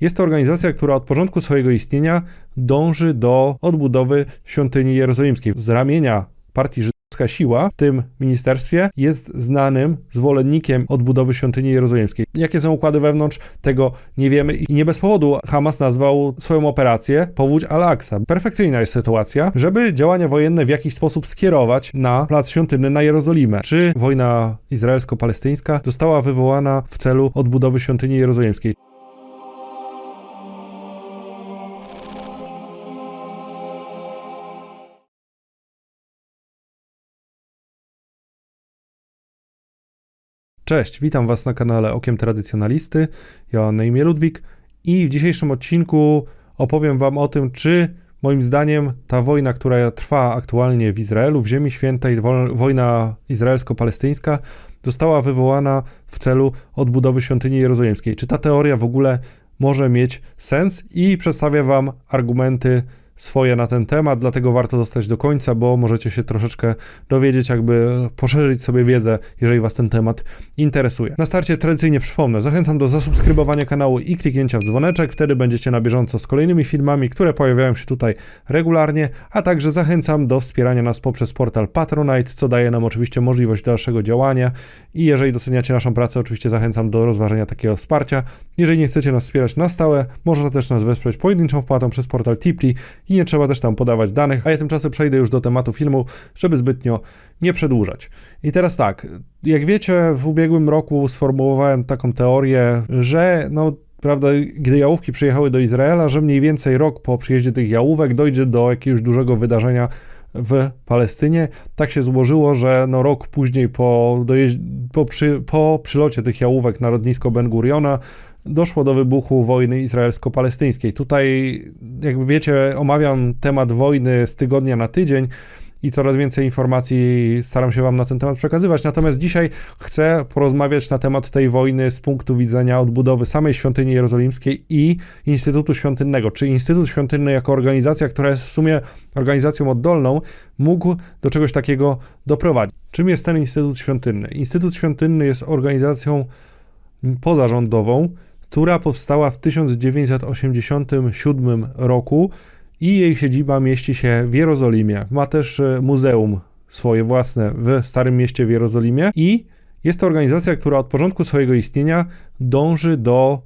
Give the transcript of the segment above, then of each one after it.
Jest to organizacja, która od początku swojego istnienia dąży do odbudowy świątyni jerozolimskiej. Z ramienia partii żydowska siła w tym ministerstwie jest znanym zwolennikiem odbudowy świątyni jerozolimskiej. Jakie są układy wewnątrz, tego nie wiemy i nie bez powodu Hamas nazwał swoją operację Powódź Al-Aqsa. Perfekcyjna jest sytuacja, żeby działania wojenne w jakiś sposób skierować na plac świątynny na Jerozolimę. Czy wojna izraelsko-palestyńska została wywołana w celu odbudowy świątyni jerozolimskiej? Cześć, witam Was na kanale Okiem Tradycjonalisty. Ja mam na imię Ludwik i w dzisiejszym odcinku opowiem Wam o tym, czy moim zdaniem ta wojna, która trwa aktualnie w Izraelu, w Ziemi Świętej, wojna izraelsko-palestyńska, została wywołana w celu odbudowy świątyni jerozolimskiej. Czy ta teoria w ogóle może mieć sens? I przedstawię Wam argumenty swoje na ten temat, dlatego warto zostać do końca, bo możecie się troszeczkę dowiedzieć, jakby poszerzyć sobie wiedzę, jeżeli Was ten temat interesuje. Na starcie tradycyjnie przypomnę, zachęcam do zasubskrybowania kanału i kliknięcia w dzwoneczek, wtedy będziecie na bieżąco z kolejnymi filmami, które pojawiają się tutaj regularnie, a także zachęcam do wspierania nas poprzez portal Patronite, co daje nam oczywiście możliwość dalszego działania i jeżeli doceniacie naszą pracę, oczywiście zachęcam do rozważenia takiego wsparcia. Jeżeli nie chcecie nas wspierać na stałe, można też nas wesprzeć pojedynczą wpłatą przez portal Tipli i nie trzeba też tam podawać danych, a ja tymczasem przejdę już do tematu filmu, żeby zbytnio nie przedłużać. I teraz tak, jak wiecie, w ubiegłym roku sformułowałem taką teorię, że no prawda, gdy jałówki przyjechały do Izraela, że mniej więcej rok po przyjeździe tych jałówek dojdzie do jakiegoś dużego wydarzenia w Palestynie. Tak się złożyło, że no rok później po, dojeźd- po, przy, po przylocie tych jałówek na lotnisko Ben Guriona doszło do wybuchu wojny izraelsko-palestyńskiej. Tutaj, jak wiecie, omawiam temat wojny z tygodnia na tydzień i coraz więcej informacji staram się Wam na ten temat przekazywać. Natomiast dzisiaj chcę porozmawiać na temat tej wojny z punktu widzenia odbudowy samej świątyni jerozolimskiej i Instytutu Świątynnego. Czy Instytut Świątynny jako organizacja, która jest w sumie organizacją oddolną, mógł do czegoś takiego doprowadzić? Czym jest ten Instytut Świątynny? Instytut Świątynny jest organizacją pozarządową, która powstała w 1987 roku i jej siedziba mieści się w Jerozolimie. Ma też e, muzeum swoje własne w Starym Mieście w Jerozolimie i jest to organizacja, która od początku swojego istnienia dąży do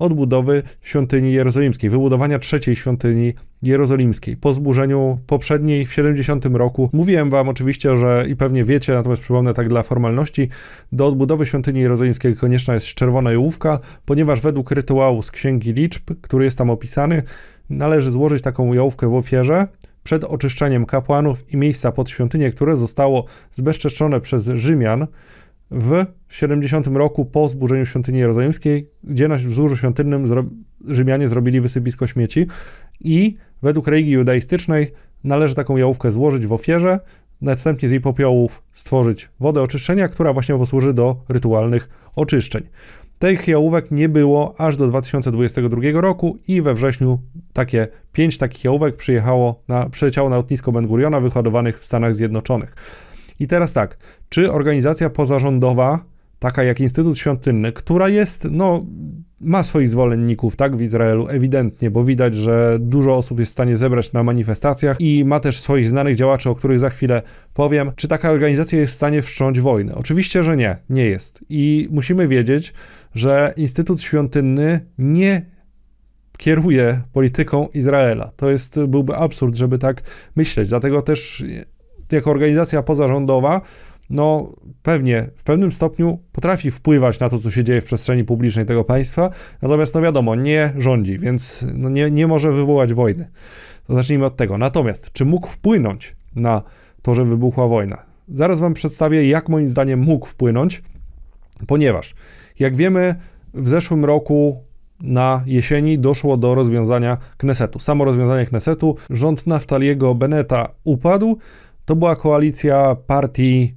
odbudowy świątyni jerozolimskiej, wybudowania trzeciej świątyni jerozolimskiej. Po zburzeniu poprzedniej w 70 roku mówiłem wam oczywiście, że i pewnie wiecie, natomiast przypomnę tak dla formalności, do odbudowy świątyni jerozolimskiej konieczna jest czerwona jałówka, ponieważ według rytuału z Księgi Liczb, który jest tam opisany, należy złożyć taką jałówkę w ofierze, przed oczyszczeniem kapłanów i miejsca pod świątynię, które zostało zbezczeszczone przez Rzymian, w 70 roku po zburzeniu świątyni jerozolimskiej, gdzie na wzgórzu świątynnym zro Rzymianie zrobili wysypisko śmieci i według religii judaistycznej należy taką jałówkę złożyć w ofierze, następnie z jej popiołów stworzyć wodę oczyszczenia, która właśnie posłuży do rytualnych oczyszczeń. Tych jałówek nie było aż do 2022 roku i we wrześniu takie pięć takich jałówek przyjechało na, przyleciało na lotnisko Ben Guriona wyhodowanych w Stanach Zjednoczonych. I teraz tak, czy organizacja pozarządowa, taka jak Instytut Świątynny, która jest, no, ma swoich zwolenników, tak, w Izraelu, ewidentnie, bo widać, że dużo osób jest w stanie zebrać na manifestacjach i ma też swoich znanych działaczy, o których za chwilę powiem. Czy taka organizacja jest w stanie wszcząć wojnę? Oczywiście, że nie, nie jest. I musimy wiedzieć, że Instytut Świątynny nie kieruje polityką Izraela. To jest, byłby absurd, żeby tak myśleć. Dlatego też jako organizacja pozarządowa, no pewnie w pewnym stopniu potrafi wpływać na to, co się dzieje w przestrzeni publicznej tego państwa, natomiast no wiadomo, nie rządzi, więc no, nie, nie może wywołać wojny. To zacznijmy od tego. Natomiast, czy mógł wpłynąć na to, że wybuchła wojna? Zaraz wam przedstawię, jak moim zdaniem mógł wpłynąć, ponieważ, jak wiemy, w zeszłym roku na jesieni doszło do rozwiązania Knesetu. Samo rozwiązanie Knesetu, rząd Naftaliego Beneta upadł, to była koalicja partii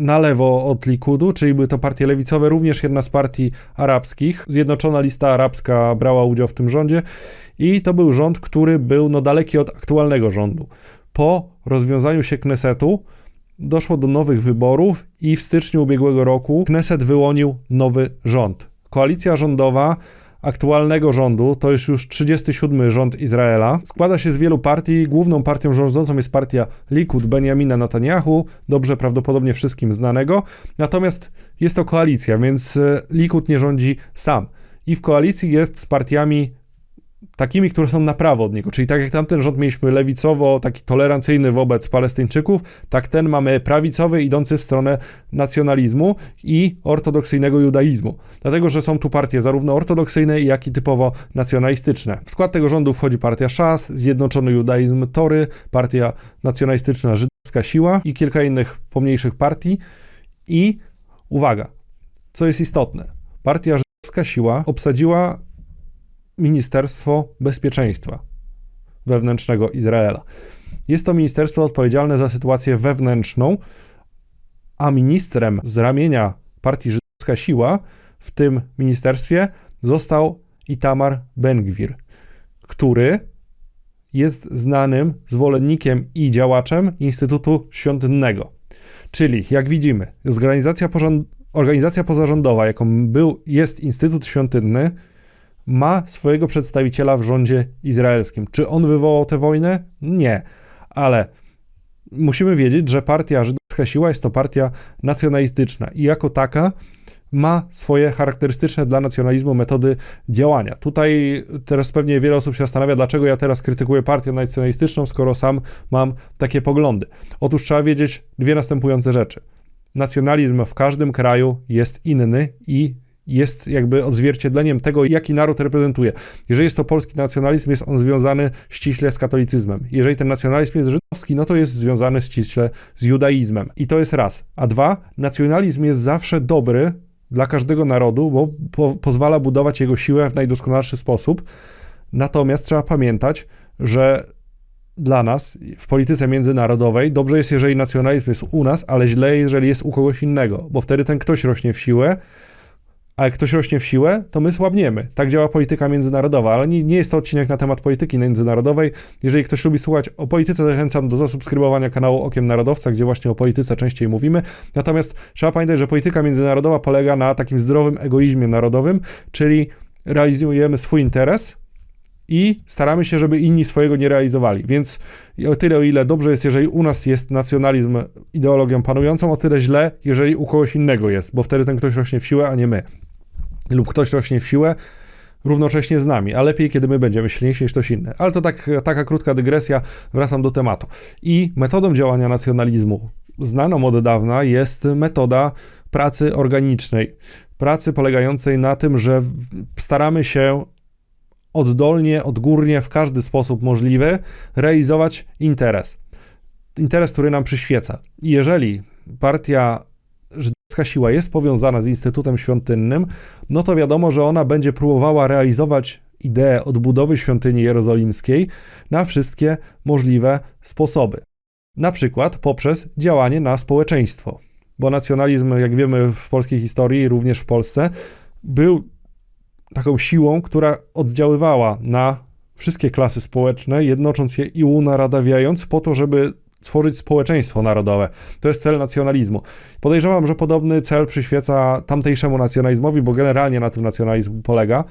na lewo od Likudu, czyli były to partie lewicowe, również jedna z partii arabskich. Zjednoczona Lista Arabska brała udział w tym rządzie i to był rząd, który był no, daleki od aktualnego rządu. Po rozwiązaniu się Knesetu doszło do nowych wyborów i w styczniu ubiegłego roku Kneset wyłonił nowy rząd. Koalicja rządowa aktualnego rządu, to jest już 37 rząd Izraela, składa się z wielu partii. Główną partią rządzącą jest partia Likud Benjamina Netanyahu, dobrze prawdopodobnie wszystkim znanego. Natomiast jest to koalicja, więc e, Likud nie rządzi sam. I w koalicji jest z partiami takimi, które są na prawo od niego. Czyli tak jak tamten rząd mieliśmy lewicowo, taki tolerancyjny wobec Palestyńczyków, tak ten mamy prawicowy, idący w stronę nacjonalizmu i ortodoksyjnego judaizmu. Dlatego, że są tu partie zarówno ortodoksyjne, jak i typowo nacjonalistyczne. W skład tego rządu wchodzi partia Szas, Zjednoczony Judaizm Tory, partia nacjonalistyczna Żydowska Siła i kilka innych pomniejszych partii. I uwaga, co jest istotne, partia Żydowska Siła obsadziła Ministerstwo Bezpieczeństwa Wewnętrznego Izraela. Jest to ministerstwo odpowiedzialne za sytuację wewnętrzną, a ministrem z ramienia partii Żydowska Siła w tym ministerstwie został Itamar Ben-Gwir, który jest znanym zwolennikiem i działaczem Instytutu Świątynnego. Czyli, jak widzimy, organizacja, organizacja pozarządowa, jaką był, jest Instytut Świątynny, ma swojego przedstawiciela w rządzie izraelskim. Czy on wywołał tę wojnę? Nie, ale musimy wiedzieć, że partia Żydowska Siła jest to partia nacjonalistyczna i jako taka ma swoje charakterystyczne dla nacjonalizmu metody działania. Tutaj teraz pewnie wiele osób się zastanawia, dlaczego ja teraz krytykuję partię nacjonalistyczną, skoro sam mam takie poglądy. Otóż trzeba wiedzieć dwie następujące rzeczy. Nacjonalizm w każdym kraju jest inny i jest jakby odzwierciedleniem tego, jaki naród reprezentuje. Jeżeli jest to polski nacjonalizm, jest on związany ściśle z katolicyzmem. Jeżeli ten nacjonalizm jest żydowski, no to jest związany ściśle z judaizmem. I to jest raz. A dwa, nacjonalizm jest zawsze dobry dla każdego narodu, bo po pozwala budować jego siłę w najdoskonalszy sposób. Natomiast trzeba pamiętać, że dla nas w polityce międzynarodowej dobrze jest, jeżeli nacjonalizm jest u nas, ale źle, jeżeli jest u kogoś innego, bo wtedy ten ktoś rośnie w siłę, a jak ktoś rośnie w siłę, to my słabniemy. Tak działa polityka międzynarodowa, ale nie, nie jest to odcinek na temat polityki międzynarodowej. Jeżeli ktoś lubi słuchać o polityce, zachęcam do zasubskrybowania kanału Okiem Narodowca, gdzie właśnie o polityce częściej mówimy. Natomiast trzeba pamiętać, że polityka międzynarodowa polega na takim zdrowym egoizmie narodowym, czyli realizujemy swój interes, i staramy się, żeby inni swojego nie realizowali. Więc o tyle, o ile dobrze jest, jeżeli u nas jest nacjonalizm ideologią panującą, o tyle źle, jeżeli u kogoś innego jest, bo wtedy ten ktoś rośnie w siłę, a nie my lub ktoś rośnie w siłę równocześnie z nami, a lepiej, kiedy my będziemy silniejsi niż ktoś inny. Ale to tak, taka krótka dygresja, wracam do tematu. I metodą działania nacjonalizmu, znaną od dawna, jest metoda pracy organicznej. Pracy polegającej na tym, że staramy się oddolnie, odgórnie, w każdy sposób możliwy realizować interes. Interes, który nam przyświeca. I jeżeli partia Żydowska siła jest powiązana z Instytutem Świątynnym, no to wiadomo, że ona będzie próbowała realizować ideę odbudowy świątyni jerozolimskiej na wszystkie możliwe sposoby. Na przykład poprzez działanie na społeczeństwo. Bo nacjonalizm, jak wiemy w polskiej historii, również w Polsce, był taką siłą, która oddziaływała na wszystkie klasy społeczne, jednocząc je i unaradawiając po to, żeby stworzyć społeczeństwo narodowe. To jest cel nacjonalizmu. Podejrzewam, że podobny cel przyświeca tamtejszemu nacjonalizmowi, bo generalnie na tym nacjonalizm polega.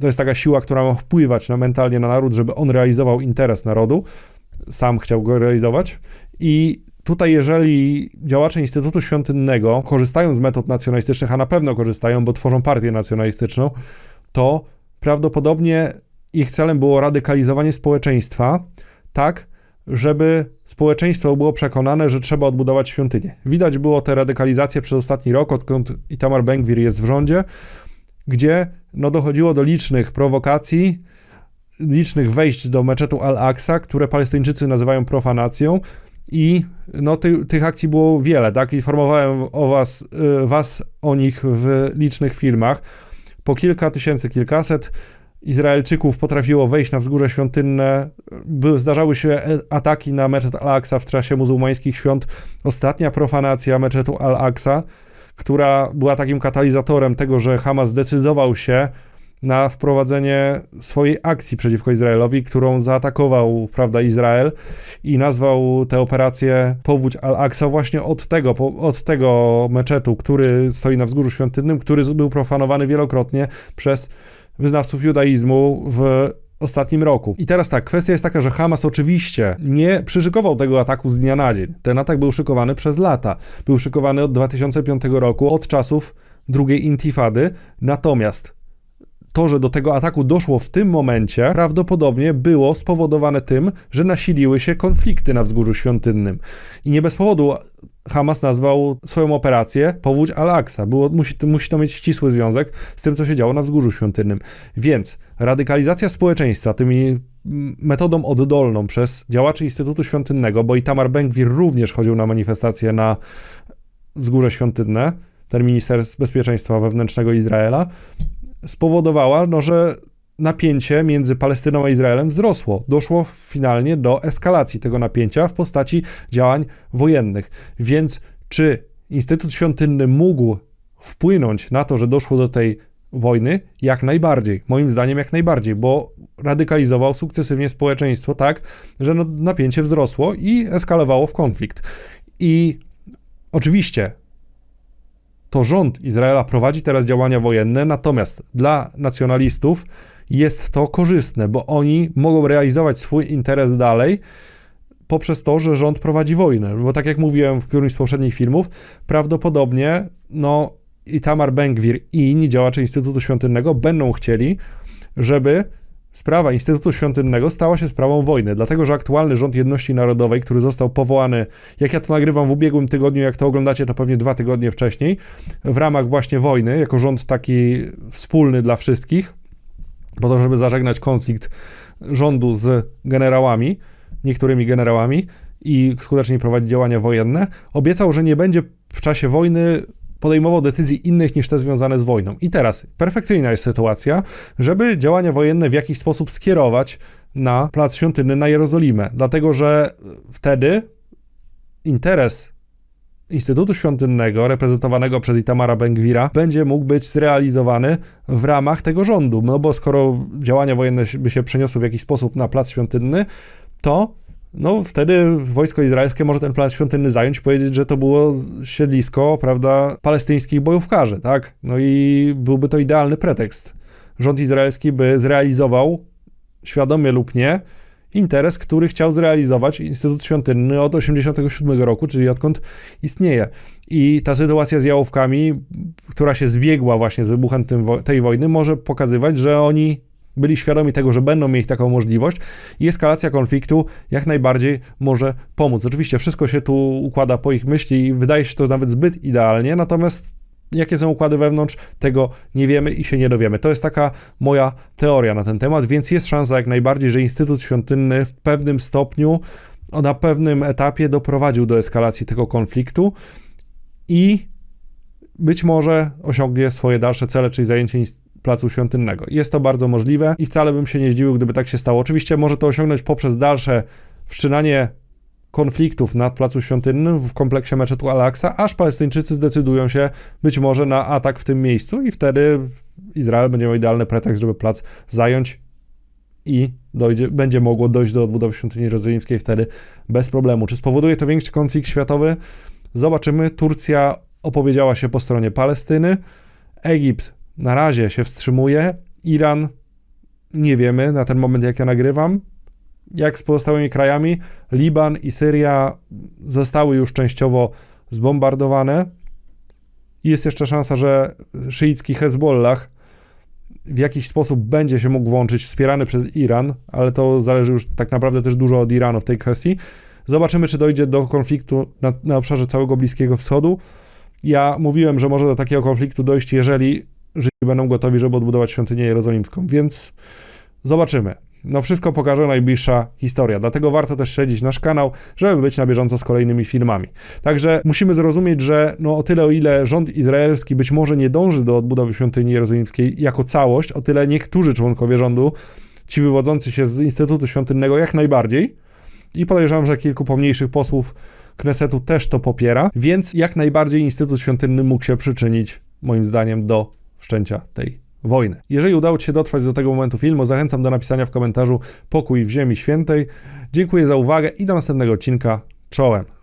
To jest taka siła, która ma wpływać na mentalnie na naród, żeby on realizował interes narodu. Sam chciał go realizować. I tutaj, jeżeli działacze Instytutu Świątynnego korzystają z metod nacjonalistycznych, a na pewno korzystają, bo tworzą partię nacjonalistyczną, to prawdopodobnie ich celem było radykalizowanie społeczeństwa, tak, żeby społeczeństwo było przekonane, że trzeba odbudować świątynię. Widać było tę radykalizację przez ostatni rok, odkąd Itamar Ben-Gvir jest w rządzie, gdzie no, dochodziło do licznych prowokacji, licznych wejść do meczetu Al-Aqsa, które Palestyńczycy nazywają profanacją i no, ty, tych akcji było wiele, tak? Informowałem o was, y, was o nich w licznych filmach. Po kilka tysięcy, kilkaset Izraelczyków potrafiło wejść na wzgórze świątynne. By, zdarzały się ataki na meczet Al-Aqsa w trasie muzułmańskich świąt. Ostatnia profanacja meczetu Al-Aqsa, która była takim katalizatorem tego, że Hamas zdecydował się na wprowadzenie swojej akcji przeciwko Izraelowi, którą zaatakował, prawda, Izrael i nazwał tę operację Powódź Al-Aqsa właśnie od tego, od tego meczetu, który stoi na wzgórzu świątynnym, który był profanowany wielokrotnie przez wyznawców judaizmu w ostatnim roku. I teraz tak, kwestia jest taka, że Hamas oczywiście nie przyszykował tego ataku z dnia na dzień. Ten atak był szykowany przez lata. Był szykowany od 2005 roku, od czasów drugiej intifady. Natomiast to, że do tego ataku doszło w tym momencie, prawdopodobnie było spowodowane tym, że nasiliły się konflikty na wzgórzu świątynnym. I nie bez powodu Hamas nazwał swoją operację Powódź Al-Aqsa. Było, musi, musi to mieć ścisły związek z tym, co się działo na wzgórzu świątynnym. Więc radykalizacja społeczeństwa tymi metodą oddolną przez działaczy Instytutu Świątynnego, bo i Tamar Benkwir również chodził na manifestacje na wzgórze świątynne, ten minister bezpieczeństwa wewnętrznego Izraela, spowodowała, no, że napięcie między Palestyną a Izraelem wzrosło. Doszło finalnie do eskalacji tego napięcia w postaci działań wojennych. Więc czy Instytut Świątynny mógł wpłynąć na to, że doszło do tej wojny? Jak najbardziej. Moim zdaniem jak najbardziej, bo radykalizował sukcesywnie społeczeństwo tak, że no, napięcie wzrosło i eskalowało w konflikt. I oczywiście to rząd Izraela prowadzi teraz działania wojenne, natomiast dla nacjonalistów jest to korzystne, bo oni mogą realizować swój interes dalej poprzez to, że rząd prowadzi wojnę. Bo tak jak mówiłem w którymś z poprzednich filmów, prawdopodobnie no, Itamar Benkwir i inni działacze Instytutu Świątynnego będą chcieli, żeby sprawa Instytutu Świątynnego stała się sprawą wojny, dlatego że aktualny rząd jedności narodowej, który został powołany, jak ja to nagrywam w ubiegłym tygodniu, jak to oglądacie, to pewnie dwa tygodnie wcześniej, w ramach właśnie wojny, jako rząd taki wspólny dla wszystkich, po to, żeby zażegnać konflikt rządu z generałami, niektórymi generałami i skutecznie prowadzić działania wojenne, obiecał, że nie będzie w czasie wojny podejmował decyzji innych niż te związane z wojną. I teraz perfekcyjna jest sytuacja, żeby działania wojenne w jakiś sposób skierować na plac świątynny na Jerozolimę, dlatego że wtedy interes Instytutu Świątynnego, reprezentowanego przez Itamara Bengwira, będzie mógł być zrealizowany w ramach tego rządu. No bo skoro działania wojenne by się przeniosły w jakiś sposób na plac świątynny, to no wtedy wojsko izraelskie może ten plac świątynny zająć, powiedzieć, że to było siedlisko, prawda, palestyńskich bojówkarzy, tak? No i byłby to idealny pretekst. Rząd izraelski by zrealizował, świadomie lub nie, interes, który chciał zrealizować Instytut Świątynny od 1987 roku, czyli odkąd istnieje. I ta sytuacja z jałówkami, która się zbiegła właśnie z wybuchem tej wojny, może pokazywać, że oni byli świadomi tego, że będą mieli taką możliwość i eskalacja konfliktu jak najbardziej może pomóc. Oczywiście wszystko się tu układa po ich myśli i wydaje się to nawet zbyt idealnie, natomiast Jakie są układy wewnątrz, tego nie wiemy i się nie dowiemy. To jest taka moja teoria na ten temat, więc jest szansa jak najbardziej, że Instytut Świątynny w pewnym stopniu, na pewnym etapie doprowadził do eskalacji tego konfliktu i być może osiągnie swoje dalsze cele, czyli zajęcie Placu Świątynnego. Jest to bardzo możliwe i wcale bym się nie zdziwił, gdyby tak się stało. Oczywiście może to osiągnąć poprzez dalsze wszczynanie konfliktów nad Placu Świątynnym w kompleksie meczetu Al-Aqsa, aż Palestyńczycy zdecydują się być może na atak w tym miejscu i wtedy Izrael będzie miał idealny pretekst, żeby plac zająć i dojdzie, będzie mogło dojść do odbudowy świątyni jerozolimskiej wtedy bez problemu. Czy spowoduje to większy konflikt światowy? Zobaczymy. Turcja opowiedziała się po stronie Palestyny. Egipt na razie się wstrzymuje. Iran nie wiemy na ten moment, jak ja nagrywam jak z pozostałymi krajami, Liban i Syria zostały już częściowo zbombardowane. Jest jeszcze szansa, że szyicki Hezbollah w jakiś sposób będzie się mógł włączyć, wspierany przez Iran, ale to zależy już tak naprawdę też dużo od Iranu w tej kwestii. Zobaczymy, czy dojdzie do konfliktu na, na obszarze całego Bliskiego Wschodu. Ja mówiłem, że może do takiego konfliktu dojść, jeżeli Żydzi będą gotowi, żeby odbudować świątynię jerozolimską, więc zobaczymy. No wszystko pokaże najbliższa historia, dlatego warto też śledzić nasz kanał, żeby być na bieżąco z kolejnymi filmami. Także musimy zrozumieć, że no o tyle o ile rząd izraelski być może nie dąży do odbudowy świątyni jerozolimskiej jako całość, o tyle niektórzy członkowie rządu, ci wywodzący się z Instytutu Świątynnego jak najbardziej i podejrzewam, że kilku pomniejszych posłów Knesetu też to popiera, więc jak najbardziej Instytut Świątynny mógł się przyczynić, moim zdaniem, do wszczęcia tej wojny. Jeżeli udało Ci się dotrwać do tego momentu filmu, zachęcam do napisania w komentarzu pokój w Ziemi Świętej. Dziękuję za uwagę i do następnego odcinka. Czołem.